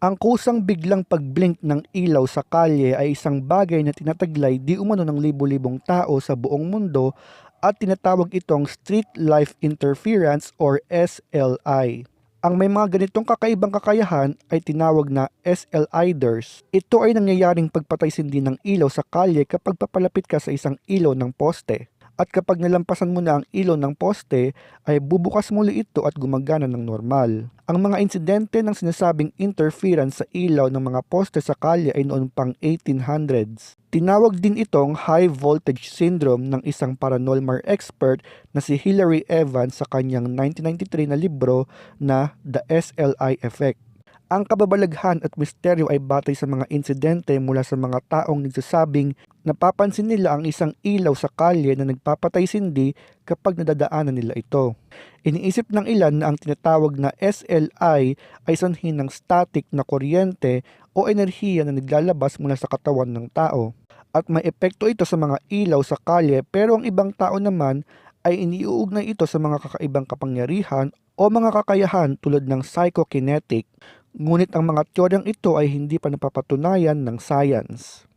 Ang kusang biglang pagblink ng ilaw sa kalye ay isang bagay na tinataglay di umano ng libo-libong tao sa buong mundo at tinatawag itong Street Life Interference or SLI. Ang may mga ganitong kakaibang kakayahan ay tinawag na SLIders. Ito ay nangyayaring pagpatay sindi ng ilaw sa kalye kapag papalapit ka sa isang ilaw ng poste. At kapag nalampasan mo na ang ilaw ng poste, ay bubukas muli ito at gumagana ng normal. Ang mga insidente ng sinasabing interference sa ilaw ng mga poste sa kalye ay noon pang 1800s. Tinawag din itong high voltage syndrome ng isang paranormal expert na si Hilary Evans sa kanyang 1993 na libro na The SLI Effect. Ang kababalaghan at misteryo ay batay sa mga insidente mula sa mga taong nagsasabing napapansin nila ang isang ilaw sa kalye na nagpapatay sindi kapag nadadaanan nila ito. Iniisip ng ilan na ang tinatawag na SLI ay sanhin ng static na kuryente o enerhiya na naglalabas mula sa katawan ng tao. At may epekto ito sa mga ilaw sa kalye pero ang ibang tao naman ay iniuugnay ito sa mga kakaibang kapangyarihan o mga kakayahan tulad ng psychokinetic. Ngunit ang mga teoryang ito ay hindi pa napapatunayan ng science.